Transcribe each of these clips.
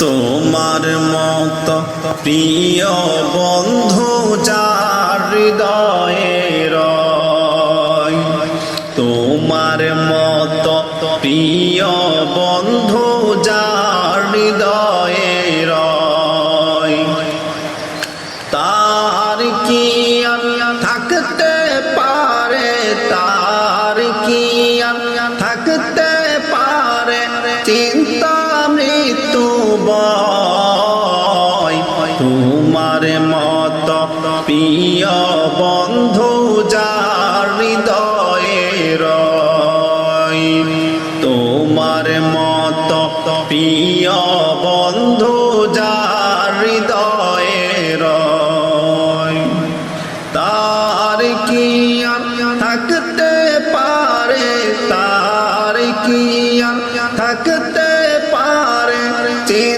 তোমার মত প্রিয় বন্ধু যার হৃদয়ে তোমার মত প্রিয় বন্ধু তোমার মত প্রিয় বন্ধু যার হৃদয়ে তোমার মত প্রিয় বন্ধু যার হৃদয়ে তার কি থাকতে পারে? তার কি থাকতে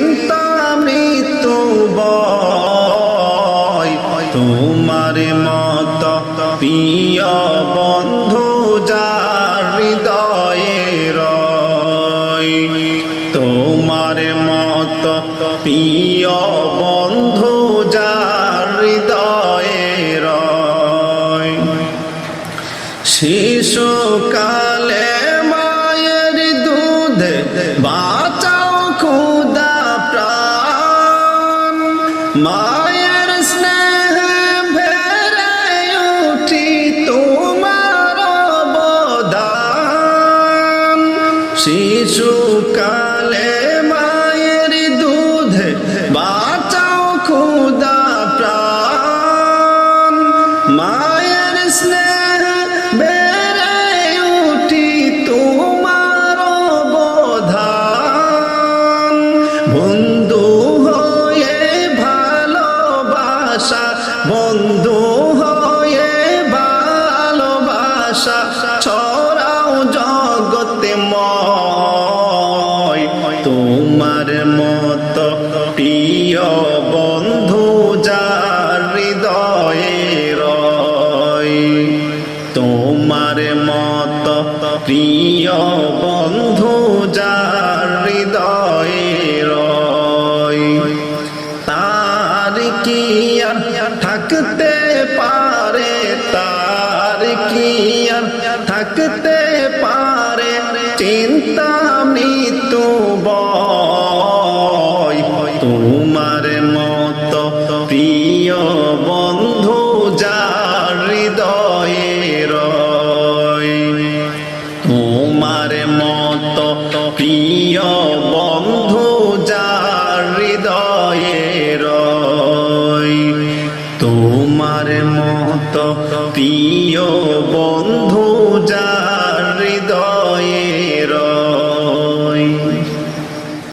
চিন্তা মৃত্যু তোমার মত প্রিয় বন্ধু যার হৃদয়ে রয়। তোমার মত প্রিয় মায়ের স্নেহ ভেরে উঠি তোমার অবদান। শিশুকালে তোমার মত প্রিয় বন্ধু যার হৃদয়ে রয়। তোমার মত প্রিয় বন্ধু যার হৃদয়ে রয়। তার কি থাকতে পারে? তার কি থাকতে তোমার মত প্রিয় বন্ধু যার হৃদয়ে রয় তোমার মত প্রিয় বন্ধু